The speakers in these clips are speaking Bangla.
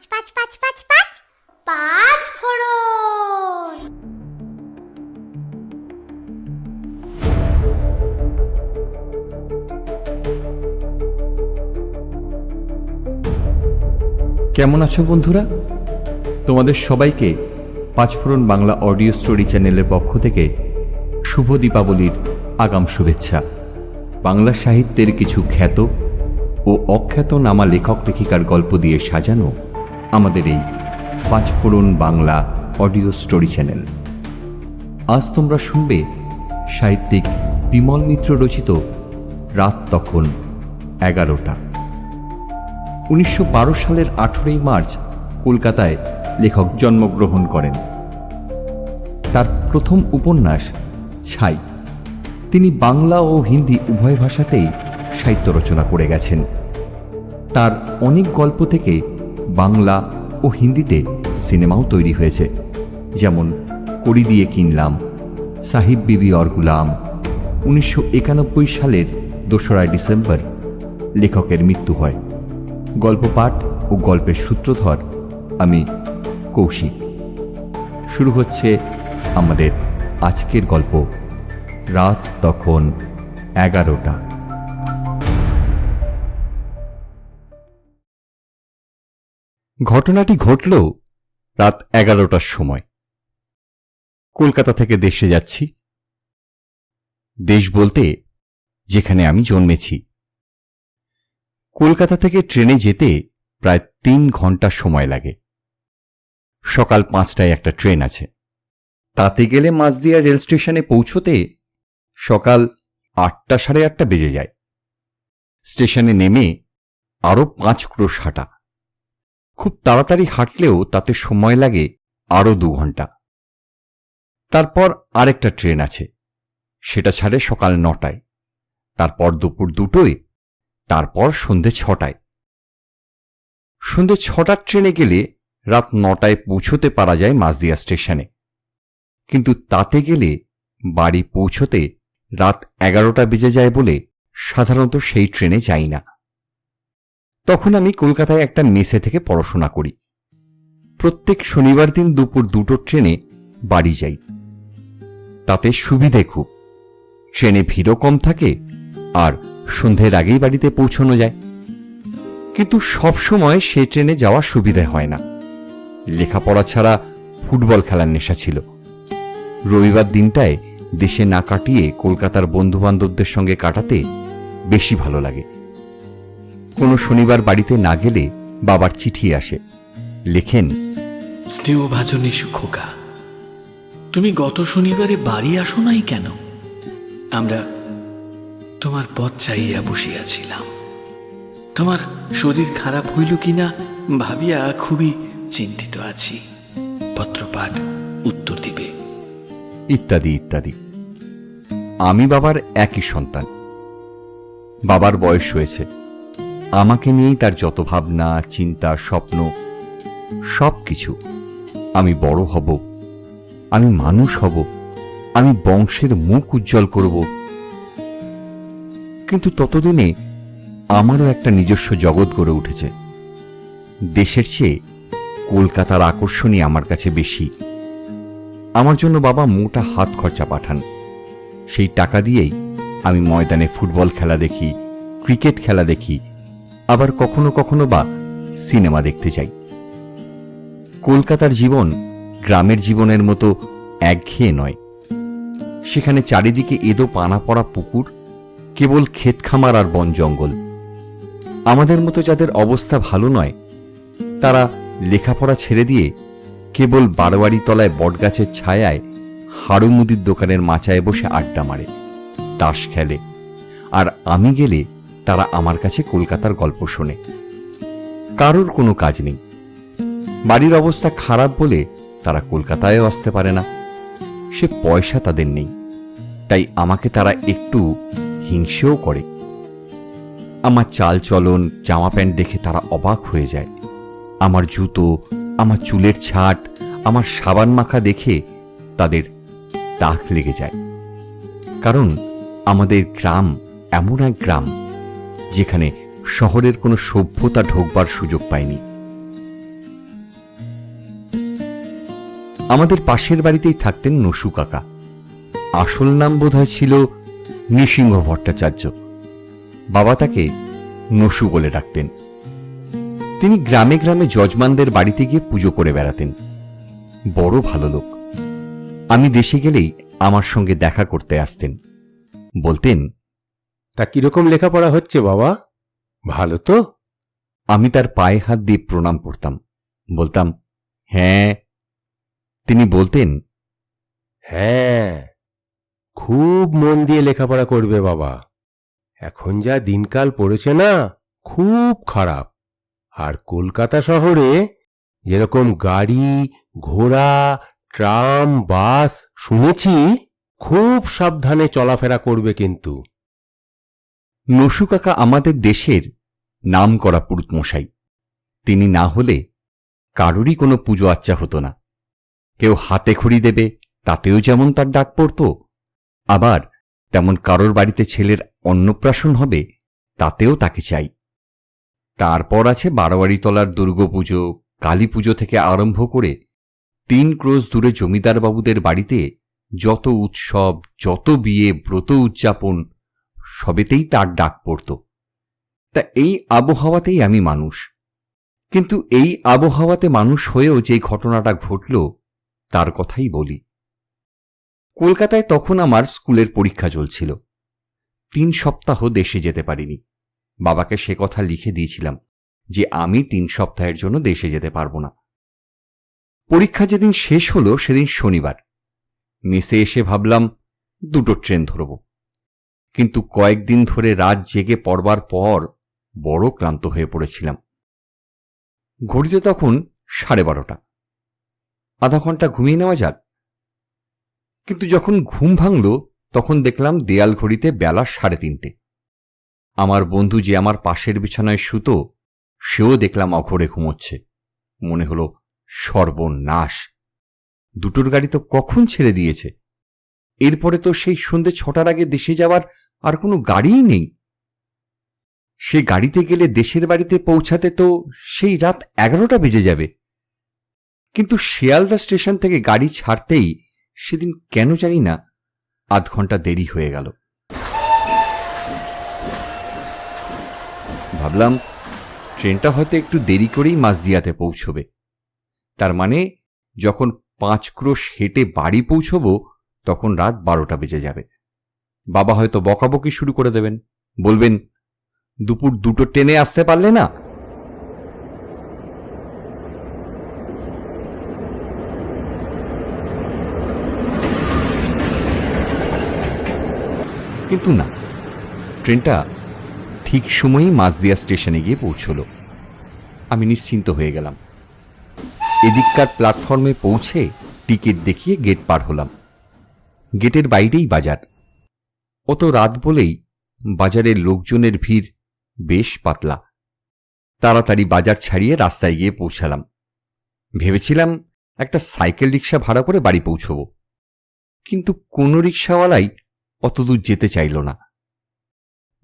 পাঁচ পাঁচ পাঁচ পাঁচ পাঁচ। পাঁচ ফোড়ন। কেমন আছো বন্ধুরা? তোমাদের সবাইকে পাঁচফোড়ন বাংলা অডিও স্টোরি চ্যানেলের পক্ষ থেকে শুভ দীপাবলির আগাম শুভেচ্ছা। বাংলা সাহিত্যের কিছু খ্যাত ও অখ্যাত নামা লেখক লেখিকার গল্প দিয়ে সাজানো আমাদের এই Panchphoron Bangla audio story channel. আজ তোমরা শুনবে সাহিত্যিক বিমল মিত্র রচিত রাত তখন এগারোটা। উনিশশো বারো সালের আঠেরোই মার্চ কলকাতায় লেখক জন্মগ্রহণ করেন। তার প্রথম উপন্যাস ছাই। তিনি বাংলা ও হিন্দি উভয় ভাষাতেই সাহিত্য রচনা করে গেছেন। তার অনেক গল্প থেকে বাংলা ও হিন্দিতে সিনেমাও তৈরি হয়েছে। যেমন কড়ি দিয়ে কিনলাম, সাহিব বিবি অর গুলাম, উনিশশো একানব্বই সালের দোসরা ডিসেম্বর, লেখকের মৃত্যু হয়। গল্প পাঠ ও গল্পের সূত্রধর আমি কৌশিক। শুরু হচ্ছে আমাদের আজকের গল্প, রাত তখন এগারোটা। ঘটনাটি ঘটল রাত এগারোটার সময়। কলকাতা থেকে দেশে যাচ্ছি। দেশ বলতে যেখানে আমি জন্মেছি। কলকাতা থেকে ট্রেনে যেতে প্রায় তিন ঘণ্টা সময় লাগে। সকাল পাঁচটায় একটা ট্রেন আছে। তাতে গেলে মাঝদিয়া রেল স্টেশনে পৌঁছতে সকাল আটটা সাড়ে আটটা বেজে যায়। স্টেশনে নেমে আরও পাঁচ ক্রোশ হাঁটা। খুব তাড়াতাড়ি হাঁটলেও তাতে সময় লাগে আরও দু ঘণ্টা। তারপর আরেকটা ট্রেন আছে। সেটা ছাড়ে সকাল নটায়। তারপর দুপুর দুটোয়। তারপর সন্ধে ছটায়। সন্ধে ছটার ট্রেনে গেলে রাত নটায় পৌঁছতে পারা যায় মাঝদিয়া স্টেশনে। কিন্তু তাতে গেলে বাড়ি পৌঁছতে রাত এগারোটা বেজে যায় বলে সাধারণত সেই ট্রেনে যাই না। তখন আমি কলকাতায় একটা মেসে থেকে পড়াশোনা করি। প্রত্যেক শনিবার দিন দুপুর দুটো ট্রেনে বাড়ি যাই। তাতে সুবিধে খুব। ট্রেনে ভিড়ও কম থাকে আর সন্ধ্যের আগেই বাড়িতে পৌঁছানো যায়। কিন্তু সব সময় সে ট্রেনে যাওয়ার সুবিধে হয় না। লেখাপড়া ছাড়া ফুটবল খেলার নেশা ছিল। রবিবার দিনটায় দেশে না কাটিয়ে কলকাতার বন্ধুবান্ধবদের সঙ্গে কাটাতে বেশি ভালো লাগে। কোনো শনিবার বাড়িতে না গেলে বাবার চিঠি আসে। লেখেন স্নেহভাজন এসু খোকা। তুমি গত শনিবারে বাড়ি আসো নাই কেন? আমরা তোমার পথ চাইয়া বসিয়াছিলাম। তোমার শরীর খারাপ হইল কিনা ভাবিয়া খুবই চিন্তিত আছি। পত্রপাঠ উত্তর দিবে। ইত্যাদি ইত্যাদি। আমি বাবার একই সন্তান। বাবার বয়স হয়েছে। আমাকে নিয়েই তার যত ভাবনা, চিন্তা, স্বপ্ন সব কিছু আমি বড় হব, আমি মানুষ হব, আমি বংশের মুখ উজ্জ্বল করব। কিন্তু ততদিনে আমারও একটা নিজস্ব জগৎ গড়ে উঠেছে। দেশের চেয়ে কলকাতার আকর্ষণই আমার কাছে বেশি। আমার জন্য বাবা মোটা হাত খরচা পাঠান। সেই টাকা দিয়েই আমি ময়দানে ফুটবল খেলা দেখি, ক্রিকেট খেলা দেখি আবার কখনো কখনো বা সিনেমা দেখতে যাই। কলকাতার জীবন গ্রামের জীবনের মতো একঘেয়ে নয়। সেখানে চারিদিকে এদো পানা পড়া পুকুর, কেবল ক্ষেত খামার আর বন জঙ্গল। আমাদের মতো যাদের অবস্থা ভালো নয়, তারা লেখাপড়া ছেড়ে দিয়ে কেবল বারোয়ারি তলায় বটগাছের ছায়ায় হাড়ু মুদির দোকানের মাচায় বসে আড্ডা মারে, তাস খেলে। আর আমি গেলে তারা আমার কাছে কলকাতার গল্প শোনে। কারোর কোনো কাজ নেই। বাড়ির অবস্থা খারাপ বলে তারা কলকাতায়ও আসতে পারে না। সে পয়সা তাদের নেই। তাই আমাকে তারা একটু হিংসেও করে। আমার চাল চলন, জামা প্যান্ট দেখে তারা অবাক হয়ে যায়। আমার জুতো, আমার চুলের ছাট, আমার সাবান মাখা দেখে তাদের দাগ লেগে যায়। কারণ আমাদের গ্রাম এমন এক গ্রাম। যেখানে শহরের কোনো সভ্যতা ঢোকবার সুযোগ পায়নি। আমাদের পাশের বাড়িতেই থাকতেন নসু কাকা। আসল নাম বোধহয় ছিল নৃসিংহ ভট্টাচার্য। বাবা তাকে নসু বলে ডাকতেন। তিনি গ্রামে গ্রামে যজমানদের বাড়িতে গিয়ে পুজো করে বেড়াতেন। বড় ভালো লোক। আমি দেশে গেলেই আমার সঙ্গে দেখা করতে আসতেন। বলতেন তা কীরকম লেখাপড়া হচ্ছে বাবা? ভালো তো? আমি তার পায়ে হাত দিয়ে প্রণাম করতাম। বলতাম হ্যাঁ। তিনি বলতেন হ্যাঁ খুব মন দিয়ে লেখাপড়া করবে বাবা। এখন যা দিনকাল পড়েছে না খুব খারাপ। আর কলকাতা শহরে যেরকম গাড়ি ঘোড়া ট্রাম বাস শুনেছি খুব সাবধানে চলাফেরা করবে কিন্তু। নসু কাকা আমাদের দেশের নাম করা পুরুতমশাই তিনি না হলে কারোরই কোনো পুজো আচ্চা হতো না। কেউ হাতে খড়ি দেবে, তাতেও যেমন তার ডাক পড়ত, আবার তেমন কারোর বাড়িতে ছেলের অন্নপ্রাশন হবে, তাতেও তাকে চাই। তারপর আছে বারোয়ারিতলার দুর্গাপুজো কালী পুজো থেকে আরম্ভ করে তিন ক্রোশ দূরে জমিদার বাবুদের বাড়িতে যত উৎসব, যত বিয়ে, ব্রত উদযাপন সবেতেই তার ডাক পড়ত। তা এই আবহাওয়াতেই আমি মানুষ। কিন্তু এই আবহাওয়াতে মানুষ হয়েও যে ঘটনাটা ঘটল, তার কথাই বলি। কলকাতায় তখন আমার স্কুলের পরীক্ষা চলছিল। তিন সপ্তাহ দেশে যেতে পারিনি। বাবাকে সে কথা লিখে দিয়েছিলাম যে, আমি তিন সপ্তাহের জন্য দেশে যেতে পারব না। পরীক্ষা যেদিন শেষ হলো, সেদিন শনিবার। মেসে এসে ভাবলাম, দুটো ট্রেন ধরব। কিন্তু কয়েকদিন ধরে রাত জেগে পড়বার পর বড় ক্লান্ত হয়ে পড়েছিলাম। ঘড়িতে তখন সাড়ে বারোটা। আধা ঘণ্টা ঘুমিয়ে নেওয়া যাক। কিন্তু যখন ঘুম ভাঙল, তখন দেখলাম দেয়াল ঘড়িতে বেলা সাড়ে তিনটে। আমার বন্ধু যে আমার পাশের বিছানায় শুতো, সেও দেখলাম অঘরে ঘুমোচ্ছে। মনে হলো সর্বনাশ। দুটোর গাড়ি তো কখন ছেড়ে দিয়েছে? এরপরে তো সেই সন্ধে ছটার আগে দেশে যাওয়ার আর কোনো গাড়িই নেই। সে গাড়িতে গেলে দেশের বাড়িতে পৌঁছাতে তো সেই রাত এগারোটা বেজে যাবে। কিন্তু শিয়ালদা স্টেশন থেকে গাড়ি ছাড়তেই সেদিন কেন জানি না আধ ঘণ্টা দেরি হয়ে গেল। ভাবলাম, ট্রেনটা হয়তো একটু দেরি করেই মাঝদিয়াতে পৌঁছবে। তার মানে যখন পাঁচ ক্রোশ হেঁটে বাড়ি পৌঁছব তখন রাত বারোটা বেজে যাবে। বাবা হয়তো বকাবকি শুরু করে দেবেন। বলবেন, দুপুর দুটো ট্রেনে আসতে পারলে না? কিন্তু না, ট্রেনটা ঠিক সময়েই মাঝদিয়া স্টেশনে গিয়ে পৌঁছল। আমি নিশ্চিন্ত হয়ে গেলাম। এদিককার প্ল্যাটফর্মে পৌঁছে টিকিট দেখিয়ে গেট পার হলাম। গেটের বাইরেই বাজার। অত রাত বলেই বাজারের লোকজনের ভিড় বেশ পাতলা। তাড়াতাড়ি বাজার ছাড়িয়ে রাস্তায় গিয়ে পৌঁছালাম। ভেবেছিলাম একটা সাইকেল রিক্সা ভাড়া করে বাড়ি পৌঁছব। কিন্তু কোনো রিক্সাওয়ালাই অতদূর যেতে চাইল না।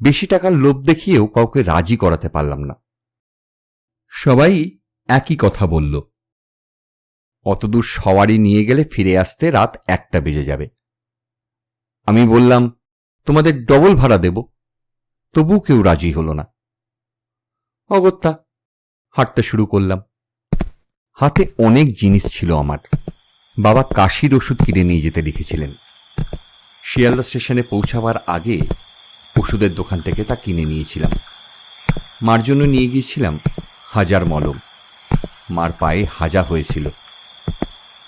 বেশি টাকার লোভ দেখিয়েও কাউকে রাজি করাতে পারলাম না। সবাই একই কথা বলল। অতদূর সওয়ারি নিয়ে গেলে ফিরে আসতে রাত একটা বেজে যাবে। আমি বললাম, তোমাদের ডবল ভাড়া দেব, তবু কেউ রাজি হল না। অগত্যা, হাঁটতে শুরু করলাম। হাতে অনেক জিনিস ছিল আমার। বাবা কাশির ওষুধ কিনে নিয়ে যেতে লিখেছিলেন। শিয়ালদা স্টেশনে পৌঁছাবার আগে ওষুধের দোকান থেকে তা কিনে নিয়েছিলাম। মার জন্য নিয়ে গিয়েছিলাম হাজার মলম। মার পায়ে হাজা হয়েছিল।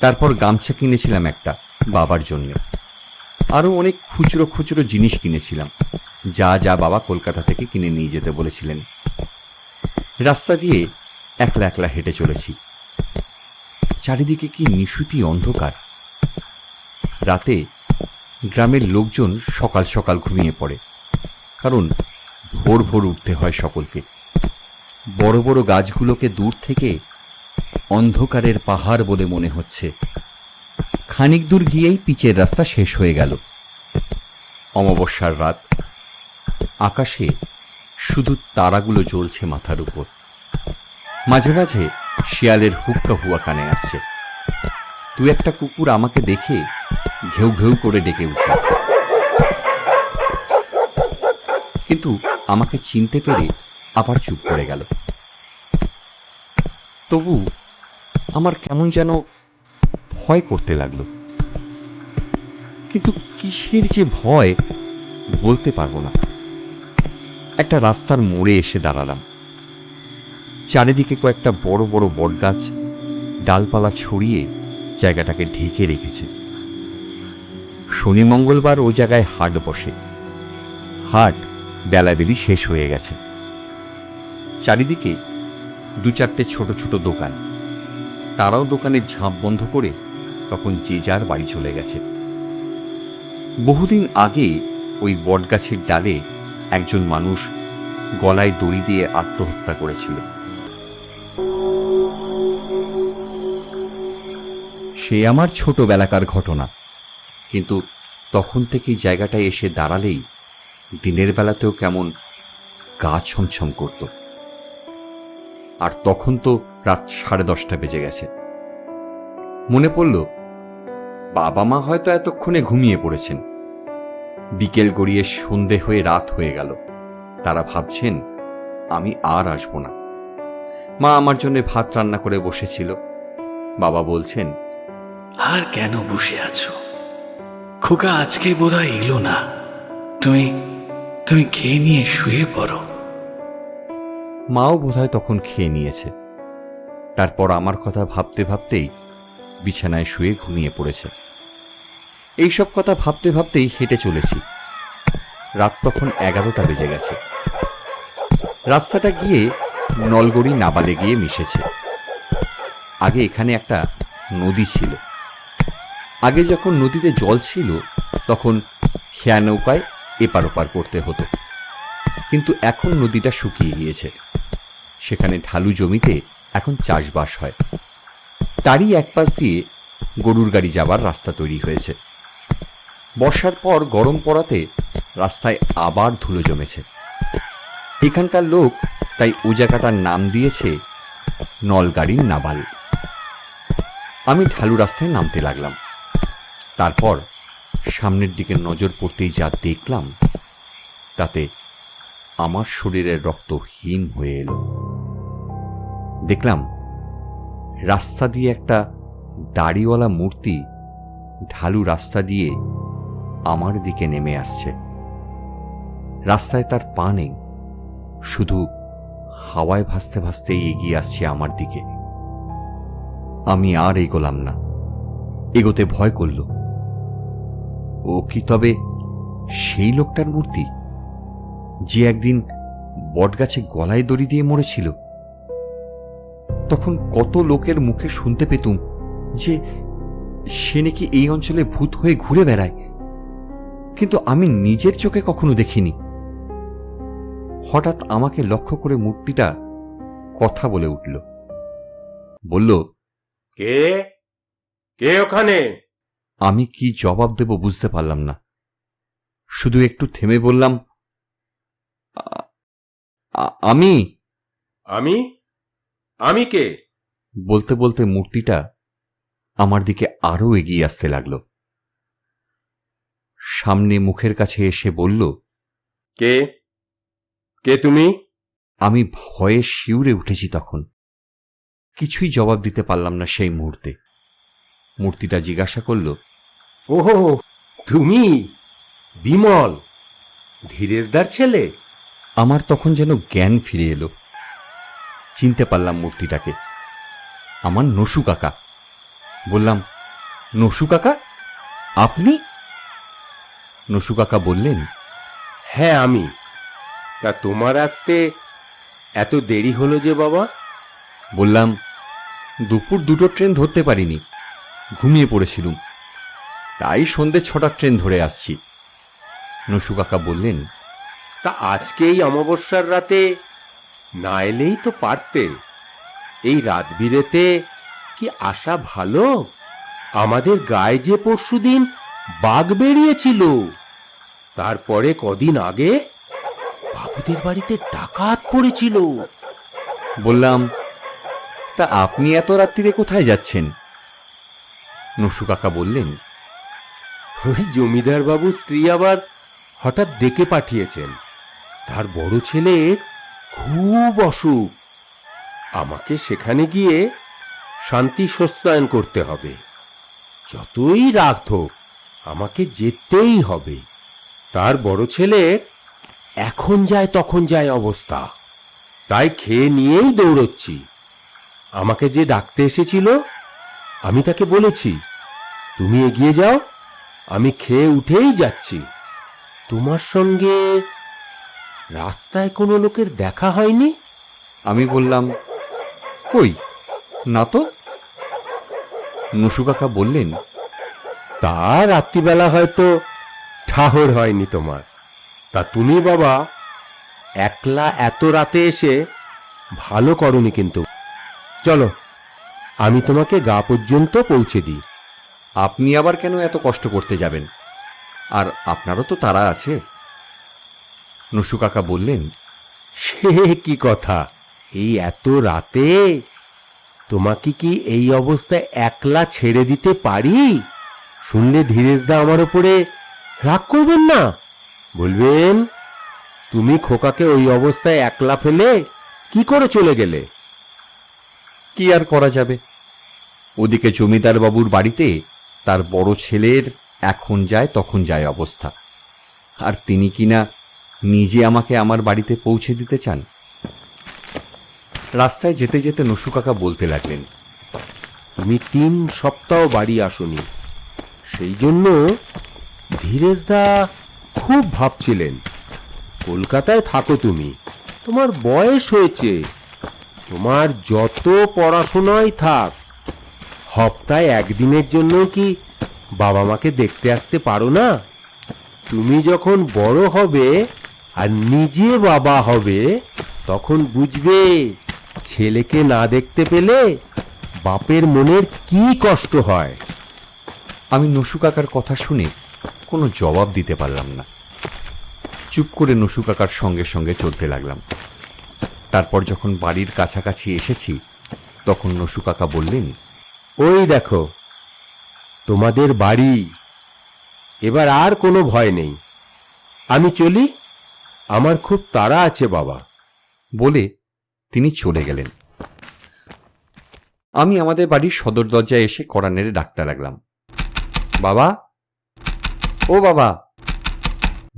তারপর গামছা কিনেছিলাম একটা বাবার জন্য। আরও অনেক খুচরো খুচরো জিনিস কিনেছিলাম। যা যা বাবা কলকাতা থেকে কিনে নিয়ে যেতে বলেছিলেন। রাস্তা দিয়ে একলা একলা হেঁটে চলেছি। চারিদিকে কি নিশুতি অন্ধকার। রাতে গ্রামের লোকজন সকাল সকাল ঘুমিয়ে পড়ে। কারণ ভোর ভোর উঠতে হয় সকলকে। বড় বড় গাছগুলোকে দূর থেকে অন্ধকারের পাহাড় বলে মনে হচ্ছে। খানিক দূর গিয়েই পিচের রাস্তা শেষ হয়ে গেল। অমাবস্যার রাত। আকাশে শুধু তারাগুলো জ্বলছে মাথার উপর। মাঝে মাঝে শিয়ালের হুক্কা হুয়া কানে আসছে। দু একটা কুকুর আমাকে দেখে ঘেউ ঘেউ করে ডেকে উঠল। কিন্তু আমাকে চিনতে পেরে আবার চুপ করে গেল। তবু আমার কেমন যেন ভয় করতে লাগল। কিন্তু কিসের যে ভয়, বলতে পারব না। একটা রাস্তার মোড়ে এসে দাঁড়ালাম। চারিদিকে কয়েকটা বড় বড় বটগাছ ডালপালা ছড়িয়ে জায়গাটাকে ঢেকে রেখেছে। শনি মঙ্গলবার ও জায়গায় হাট বসে। হাট বেলাবেলি শেষ হয়ে গেছে। চারিদিকে দু চারটে ছোট ছোট দোকান। তারাও দোকানের ঝাঁপ বন্ধ করে তখন যে যার বাড়ি চলে গেছে। বহুদিন আগে ওই বটগাছের ডালে একজন মানুষ গলায় দড়ি দিয়ে আত্মহত্যা করেছিল। সে আমার ছোটবেলাকার ঘটনা। কিন্তু তখন থেকেই জায়গাটায় এসে দাঁড়ালেই দিনের বেলাতেও কেমন গা ছমছম করত। আর তখন তো রাত সাড়ে দশটা বেজে গেছে। মনে পড়ল বাবা মা হয়তো এতক্ষণে ঘুমিয়ে পড়েছেন। বিকেল গড়িয়ে সন্ধে হয়ে রাত হয়ে গেল। তারা ভাবছেন আমি আর আসব না। মা আমার জন্য ভাত রান্না করে বসেছিল। বাবা বলছেন আর কেন বসে আছো? খোকা আজকে বোধহয় এলো না। তুমি তুমি খেয়ে নিয়ে শুয়ে পড়ো। মাও বোধহয় তখন খেয়ে নিয়েছে। তারপর আমার কথা ভাবতে ভাবতেই বিছানায় শুয়ে ঘুমিয়ে পড়েছে। এইসব কথা ভাবতে ভাবতেই হেঁটে চলেছি। রাত তখন এগারোটা বেজে গেছে। রাস্তাটা গিয়ে নলগড়ি নাবালে গিয়ে মিশেছে। আগে এখানে একটা নদী ছিল। আগে যখন নদীতে জল ছিল, তখন খেয়া নৌকায় এপার ওপার করতে হতো। কিন্তু এখন নদীটা শুকিয়ে গিয়েছে। সেখানে ঢালু জমিতে এখন চাষবাস হয়। তারই এক পাশ দিয়ে গরুর গাড়ি যাবার রাস্তা তৈরি হয়েছে। বর্ষার পর গরম পড়াতে রাস্তায় আবার ধুলো জমেছে। এখানকার লোক তাই ও জায়গাটার নাম দিয়েছে নলগাড়ির নাবাল। আমি ঢালু রাস্তায় নামতে লাগলাম। তারপর সামনের দিকে নজর পড়তেই যা দেখলাম, তাতে আমার শরীরের রক্ত হিম হয়ে এলো। দেখলাম রাস্তা দিয়ে একটা দাড়িওয়ালা মূর্তি ঢালু রাস্তা দিয়ে আমার দিকে নেমে আসছে। রাস্তায় তার পা নেই, শুধু হাওয়ায় ভাসতে ভাসতে এগিয়ে আসছে আমার দিকে। আমি আর এগোলাম না, এগোতে ভয় করল। ও কি তবে সেই লোকটার মূর্তি, যে একদিন বটগাছে গলায় দড়ি দিয়ে মরেছিল? তখন কত লোকের মুখে শুনতে পেতুম যে সে নাকি এই অঞ্চলে ভূত হয়ে ঘুরে বেড়ায়। কিন্তু আমি নিজের চোখে কখনো দেখিনি। হঠাৎ আমাকে লক্ষ্য করে মূর্তিটা কথা বলে উঠল। বলল কে? কে ওখানে? আমি কি জবাব দেব বুঝতে পারলাম না। শুধু একটু থেমে বললাম "আ- আ- আমি? আমি? আমি কে? বলতে বলতে মূর্তিটা আমার দিকে আরও এগিয়ে আসতে লাগল। সামনে মুখের কাছে এসে বলল কে? কে তুমি? আমি ভয়ে শিউরে উঠেছি তখন। কিছুই জবাব দিতে পারলাম না সেই মুহূর্তে। মূর্তিটা জিজ্ঞাসা করল ওহো তুমি? বিমল ধীরেজদার ছেলে? আমার তখন যেন জ্ঞান ফিরে এলো। চিনতে পারলাম মূর্তিটাকে। আমার নসু কাকা। বললাম নসু কাকা আপনি? নসু কাকা বললেন হ্যাঁ আমি। তা তোমার আসতে এত দেরি হলো যে বাবা? বললাম দুপুর দুটো ট্রেন ধরতে পারিনি ঘুমিয়ে পড়েছিলুম। তাই সন্ধে ছটার ট্রেন ধরে আসছি। নসু কাকা বললেন তা আজকে এই অমাবস্যার রাতে না এলেই তো পারতে। এই রাত বিরেতে কি আসা ভালো? আমাদের গায়ে যে পরশুদিন বাঘ বেরিয়েছিল। তারপরে কদিন আগে বাবুদের বাড়িতে ডাকাত পড়েছিল। বললাম তা আপনি এত রাত্রিরে কোথায় যাচ্ছেন? নসু কাকা বললেন ওই জমিদার বাবু স্ত্রী আবার হঠাৎ ডেকে পাঠিয়েছেন। তার বড় ছেলে খুব অসুখ। আমাকে সেখানে গিয়ে শান্তি সস্তায়ন করতে হবে। যতই রাগ হোক আমাকে যেতেই হবে। তার বড় ছেলের এখন যায়, তখন যায় অবস্থা। তাই খেয়ে নিয়েই দৌড়চ্ছি। আমাকে যে ডাকতে এসেছিল, আমি তাকে বলেছি, তুমি এগিয়ে যাও, আমি খেয়ে উঠেই যাচ্ছি। তোমার সঙ্গে রাস্তায় কোনো লোকের দেখা হয়নি? আমি বললাম কই? না তো? নসু কাকা বললেন তা রাত্রিবেলা হয়তো ঠাহর হয়নি তোমার। তা তুমি বাবা একলা এত রাতে এসে ভালো করনি কিন্তু। চলো আমি তোমাকে গা পর্যন্ত পৌঁছে দিই। আপনি আবার কেন এত কষ্ট করতে যাবেন? আর আপনারও তো তারা আছে। নসু কাকা বললেন সে কি কথা? এই এত রাতে তোমাকে কি এই অবস্থায় একলা ছেড়ে দিতে পারি? শুনলে ধীরেজদা আমার ওপরে রাগ করবেন না? বলবেন তুমি খোকাকে ওই অবস্থায় একলা ফেলে কি করে চলে গেলে? কি আর করা যাবে? ওদিকে জমিদার বাবুর বাড়িতে তার বড় ছেলের এখন যায় তখন যায় অবস্থা। আর তিনি কিনা নিজে আমাকে আমার বাড়িতে পৌঁছে দিতে চান? রাস্তায় যেতে যেতে নসু কাকা বলতে লাগলেন, তুমি তিন সপ্তাহ বাড়ি আসনি। সেই জন্য ধীরেজদা খুব ভাবছিলেন, কলকাতায় থাকো তুমি। তোমার বয়স হয়েছে, তোমার যত পড়াশোনাই থাক, হপ্তায় একদিনের জন্য কি বাবা মাকে দেখতে আসতে পারো না? তুমি যখন বড় হবে আর নিজে বাবা হবে তখন বুঝবে ছেলেকে না দেখতে পেলে বাপের মনের কি কষ্ট হয়। আমি নসু কাকার কথা শুনে কোনো জবাব দিতে পারলাম না। চুপ করে নসু কাকার সঙ্গে সঙ্গে চলতে লাগলাম। তারপর যখন বাড়ির কাছাকাছি এসেছি তখন নসু কাকা বললেন ওই দেখো তোমাদের বাড়ি। এবার আর কোনো ভয় নেই। আমি চলি আমার খুব তাড়া আছে বাবা। বলে তিনি চলে গেলেন। আমি আমাদের বাড়ির সদর দরজায় এসে কড়া নেড়ে ডাকতে লাগলাম। বাবা? ও বাবা!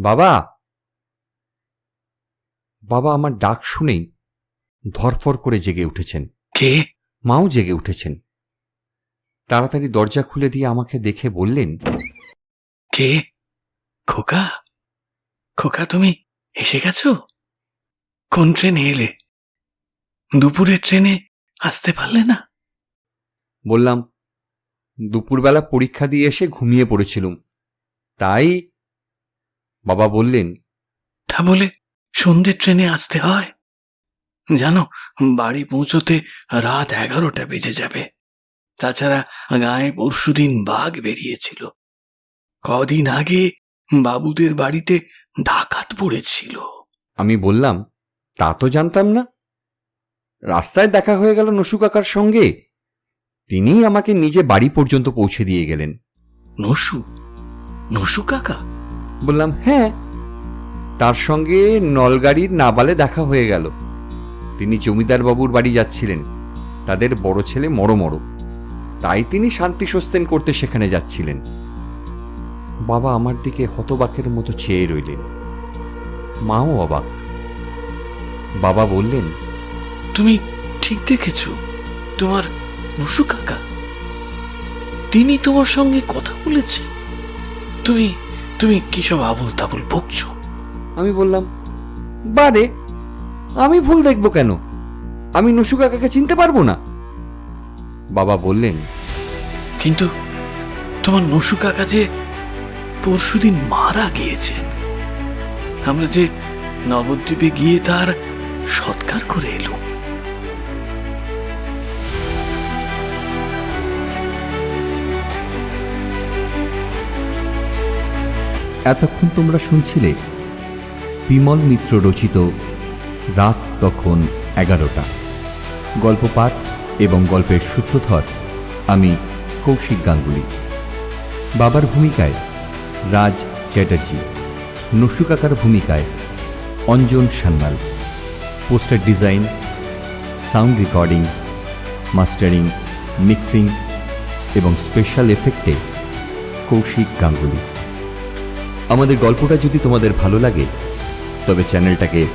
বাবা! বাবা আমার ডাক শুনেই ধরফর করে জেগে উঠেছেন। কে? মাও জেগে উঠেছেন। তাড়াতাড়ি দরজা খুলে দিয়ে আমাকে দেখে বললেন কে? খোকা? খোকা তুমি? এসে গেছো? কোন ট্রেনে এলে? দুপুরের ট্রেনে আসতে পারলে না? বললাম দুপুরবেলা পরীক্ষা দিয়ে এসে ঘুমিয়ে পড়েছিলুম। তাই বাবা বললেন তা বলে সন্ধ্যের ট্রেনে আসতে হয়। জানো বাড়ি পৌঁছতে রাত এগারোটা বেজে যাবে। তাছাড়া গায়ে পরশুদিন বাঘ বেরিয়েছিল। কদিন আগে বাবুদের বাড়িতে ডাকাত পড়েছিল। আমি বললাম তা তো জানতাম না। রাস্তায় দেখা হয়ে গেল নসু কাকার সঙ্গে। তিনি আমাকে নিজে বাড়ি পর্যন্ত পৌঁছে দিয়ে গেলেন। নসু? নসু কাকা? বললাম হ্যাঁ। তার সঙ্গে নলগাড়ির নাবালে দেখা হয়ে গেল। তিনি জমিদার বাবুর বাড়ি যাচ্ছিলেন। তাদের বড় ছেলে মরো মরো তাই তিনি শান্তি সস্তেন করতে সেখানে যাচ্ছিলেন। বাবা আমার দিকে হতবাকের মতো চেয়ে রইলেন। মাও অবাক। বাবা বললেন তুমি ঠিক দেখেছ তোমার নসু কাকা। তিনি তোমার সঙ্গে কথা বলেছে। তুমি তুমি কি সব আবল তাবল বকছো? আমি বললাম বারে আমি ভুল দেখব কেন? আমি নসু কাকাকে চিনতে পারব না। বাবা বললেন কিন্তু তোমার নসু কাকা যে পরশুদিন মারা গিয়েছেন আমরা যে নবদ্বীপে গিয়ে তার সৎকার করে এলুম। এতক্ষণ তোমরা শুনছিলে বিমল মিত্র রচিত রাত তখন এগারোটা। গল্প পাঠ এবং গল্পের সূত্রধর আমি কৌশিক গাঙ্গুলি। বাবার ভূমিকায় রাজ চ্যাটার্জি। নসুকাকার ভূমিকায় Anjan Sanyal. Poster design, sound recording, mastering, mixing এবং স্পেশাল এফেক্টে কৌশিক গাঙ্গুলি। আমাদের গল্পটা যদি তোমাদের ভালো লাগে, তবে চ্যানেলটাকে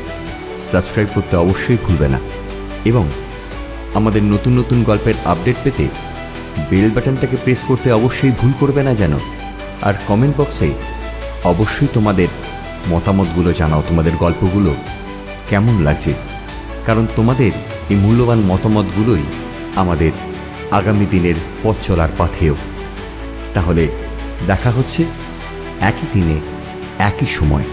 সাবস্ক্রাইব করতে অবশ্যই ভুলবে না এবং আমাদের নতুন নতুন গল্পের আপডেট পেতে বেল বাটনটাকে প্রেস করতে অবশ্যই ভুল করবে না যেন। আর কমেন্ট বক্সে অবশ্যই তোমাদের মতামতগুলো জানাও, তোমাদের গল্পগুলো কেমন লাগছে? কারণ তোমাদের এই মূল্যবান মতামতগুলোই আমাদের আগামী দিনের পথ চলার পাথেও তাহলে দেখা হচ্ছে একই দিনে, একই সময়।